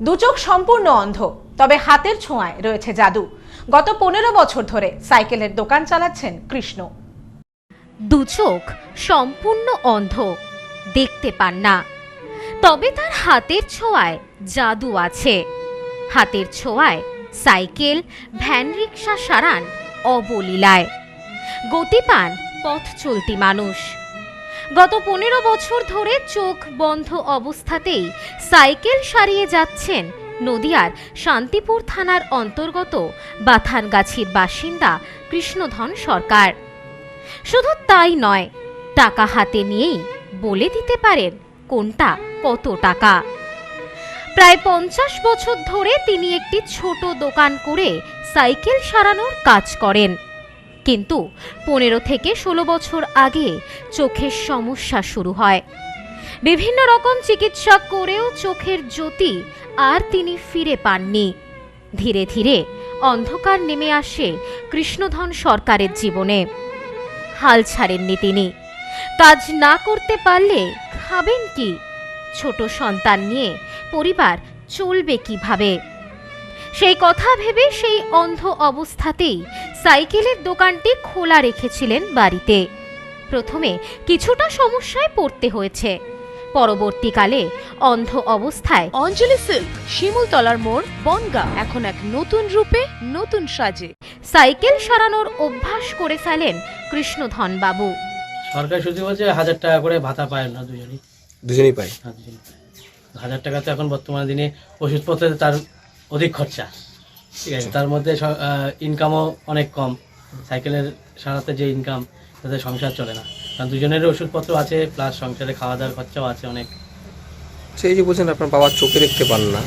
দু চোখ সম্পূর্ণ অন্ধ, তবে হাতের ছোঁয়ায় রয়েছে জাদু। গত পনেরো বছর ধরে সাইকেলের দোকান চালাচ্ছেন কৃষ্ণ। দু চোখ সম্পূর্ণ অন্ধ, দেখতে পান না। তবে তার হাতের ছোঁয়ায় জাদু আছে। হাতের ছোঁয়ায় সাইকেল, ভ্যান রিক্সা সারান অবলীলায়। গতি পান পথ চলতি মানুষ। গত পনেরো বছর ধরে চোখ বন্ধ অবস্থাতেই সাইকেল সারিয়ে যাচ্ছেন নদিয়ার শান্তিপুর থানার অন্তর্গত বাথানগাছির বাসিন্দা কৃষ্ণধন সরকার। শুধু তাই নয়, টাকা হাতে নিয়েই বলে দিতে পারেন কোনটা কত টাকা। প্রায় পঞ্চাশ বছর ধরে তিনি একটি ছোট দোকান করে সাইকেল সারানোর কাজ করেন। কিন্তু পনেরো থেকে ষোলো বছর আগে চোখের সমস্যা শুরু হয়। বিভিন্ন রকম চিকিৎসা করেও চোখের জ্যোতি আর তিনি ফিরে পাননি। ধীরে ধীরে অন্ধকার নেমে আসে কৃষ্ণধন সরকারের জীবনে। হাল ছাড়েননি তিনি। কাজ না করতে পারলে খাবেন কি? ছোট সন্তান নিয়ে পরিবার চলবে কীভাবে? সেই কথা ভেবে সেই অন্ধ অবস্থাতেই সাইকেলের দোকানটি খোলা রেখেছিলেন বাড়িতে। প্রথমে কিছুটা সমস্যায় পড়তে হয়েছে। পরবর্তীকালে অন্ধ অবস্থায় অঞ্জলি সিল্ক শিমুলতলার মোড় বনগা এখন এক নতুন রূপে নতুন সাজে। সাইকেল সারানোর অভ্যাস করে ফেলেন কৃষ্ণধন বাবু। সরকার শুধু বলছে হাজার টাকা করে ভাতা পায় না দুজনই। দুজনেই পাই হ্যাঁ, দুজনই পায়। হাজার টাকা তো এখন বর্তমানে দিনে ওষুধপত্রে তার অধিক খরচা। ঠিক আছে তার মধ্যে ইনকামও অনেক কম। সাইকেলের সারাতে যে ইনকাম তাতে সংসার চলে না। কারণ দুজনের ওষুধপত্র আছে প্লাস সংসারে খাওয়া দাওয়ার খরচাও আছে অনেক। সেই যে বলছেন আপনার বাবা চোখে দেখতে পান না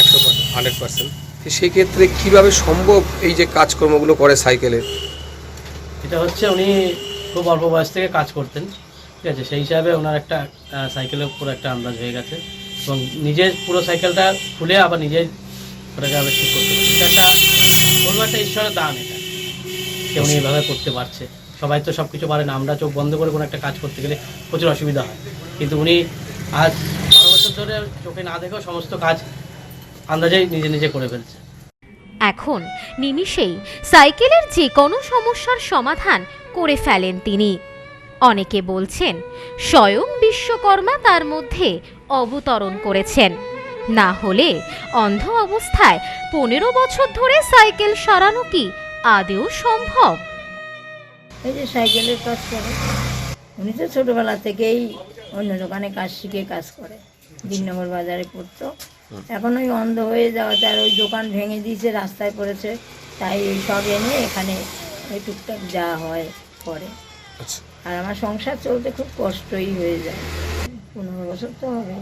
একশো হান্ড্রেড পার্সেন্ট সেই ক্ষেত্রে কীভাবে সম্ভব এই যে কাজকর্মগুলো করে সাইকেলের এটা হচ্ছে উনি খুব অল্প বয়স থেকে কাজ করতেন ঠিক আছে? সেই হিসাবে ওনার একটা সাইকেলের উপর একটা আন্দাজ হয়ে গেছে। এবং নিজের পুরো সাইকেলটা খুলে আবার নিজেই ওটাকে করতে এটা একটা ঈশ্বরের দান এটা। যে উনি এভাবে করতে পারছে। সবাই তো সব কিছু পারে না। আমরা চোখ বন্ধ করে কোনো একটা কাজ করতে গেলে প্রচুর অসুবিধা হয়। কিন্তু উনি আজ বারো বছর ধরে চোখে না দেখেও সমস্ত কাজ আন্দাজেই নিজে নিজে করে ফেলছে। এখন নিমিষেই সাইকেলের যে কোনো সমস্যার সমাধান করে ফেলেন তিনি। অনেকে বলছেন, স্বয়ং বিশ্বকর্মা তার মধ্যে অবতরণ করেছেন। না হলে অন্ধ অবস্থায় পনেরো বছর ধরে সাইকেল সারানো কি আদেও সম্ভব? এই যে সাইকেলের কাজ করে উনি তো ছোটোবেলা থেকেই অন্য দোকানে কাজ শিখে কাজ করে। দিননগর বাজারে করতো এখন ওই অন্ধ হয়ে যাওয়াতে আর ওই দোকান ভেঙে দিয়েছে রাস্তায় পড়েছে। তাই ওই সব এনে এখানে ওই টুকটাক যা হয় করে। আচ্ছা। আর আমার সংসার চলতে খুব কষ্টই হয়ে যায়। পনেরো বছর তো হবে।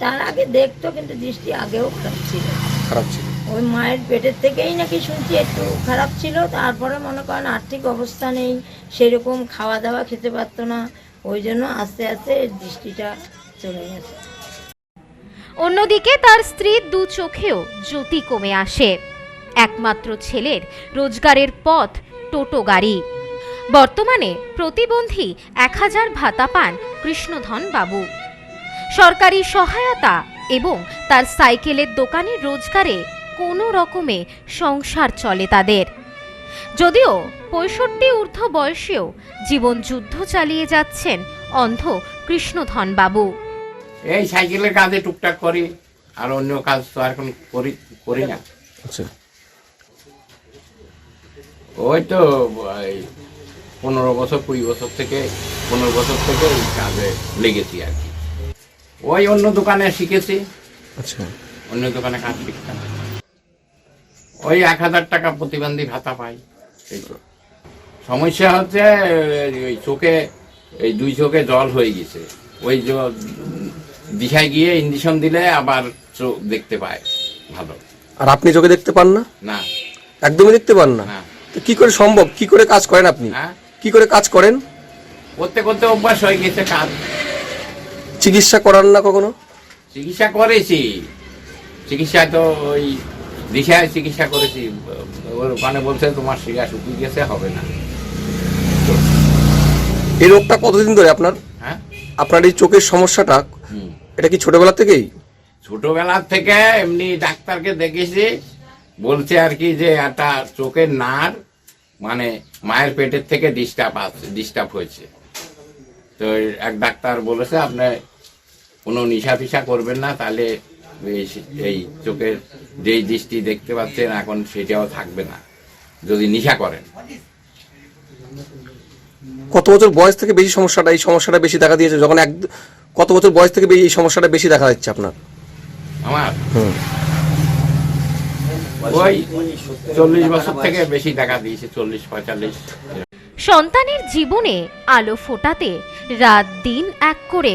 তার আগে দেখতো কিন্তু দৃষ্টি আগেও খারাপ ছিল। খারাপ ছিল। ওই মায়ের পেটের থেকেই নাকি শুনছি একটু খারাপ ছিল। তারপরে মনে করেন আর্থিক অবস্থা নেই সেরকম খাওয়া দাওয়া খেতে পারতো না। ওই জন্য আস্তে আস্তে দৃষ্টিটা চলে গেছে। অন্যদিকে তার স্ত্রীর দু চোখেও জ্যোতি কমে আসে। একমাত্র ছেলের রোজগারের পথ টোটো গাড়ি। বর্তমানে প্রতিবন্ধী এক হাজার ভাতা পান কৃষ্ণধন বাবু সরকারি সহায়তা এবং তার সাইকেলের দোকানের রোজগারে কোনো রকমে সংসার চলে তাদের। যদিও পঁয়ষট্টি ঊর্ধ্ব বয়সেও জীবন যুদ্ধ চালিয়ে যাচ্ছেন অন্ধ কৃষ্ণধন বাবু। এই সাইকেলের কাজে টুকটাক করি আর অন্য কাজ তো আর এখন করি করি না। আচ্ছা। ওই তো পনেরো বছর কুড়ি বছর থেকে পনেরো বছর থেকে এই কাজে লেগেছি আর কি। ওই অন্য দোকানে শিখেছি। আচ্ছা। অন্য দোকানে কাজ শিখতাম ওই এক হাজার টাকা প্রতিবন্ধী ভাতা পাই। এই তো। সমস্যা হচ্ছে ওই চোখে এই দুই চোখে জল হয়ে গেছে। ওই দিশায় গিয়ে ইঞ্জেকশন দিলে আবার চোখ দেখতে পায় ভালো। আর আপনি চোখে দেখতে পান না? না। একদমই দেখতে পান না? না। তো কি করে সম্ভব? কি করে কাজ করেন আপনি? হ্যাঁ? কি করে কাজ করেন? করতে করতে অভ্যাস হয়ে গেছে কাজ। চিকিৎসা করান না কখনো? চিকিৎসা করেছি। চিকিৎসা তো ওই দিশায় চিকিৎসা করেছি। ওর ওখানে বলছে তোমার শিরা শুকিয়ে গেছে হবে না। এই রোগটা কতদিন ধরে আপনার? হ্যাঁ? আপনার এই চোখের সমস্যাটা এটা কি ছোটবেলা থেকেই? ছোটবেলার থেকে এমনি ডাক্তারকে দেখেছি। বলছে আর কি যে একটা চোখের নার মানে মায়ের পেটের থেকে ডিস্টার্ব আছে ডিস্টার্ব হয়েছে। তো এক ডাক্তার বলেছে আপনি কোনো নিশা ফিসা করবেন না তাহলে এই- এই চোখের যেই দৃষ্টি দেখতে পাচ্ছেন এখন সেটাও থাকবে না যদি নিশা করেন। কত বছর বয়স থেকে বেশি সমস্যাটা এই সমস্যাটা বেশি দেখা দিয়েছে? যখন এক কত বছর বয়স থেকে এই সমস্যাটা বেশি দেখা যাচ্ছে আপনার? আমার? হুম। ওই চল্লিশ বছর থেকে বেশি দেখা দিয়েছে চল্লিশ পঁয়তাল্লিশ। সন্তানের জীবনে আলো ফোটাতে রাত দিন এক করে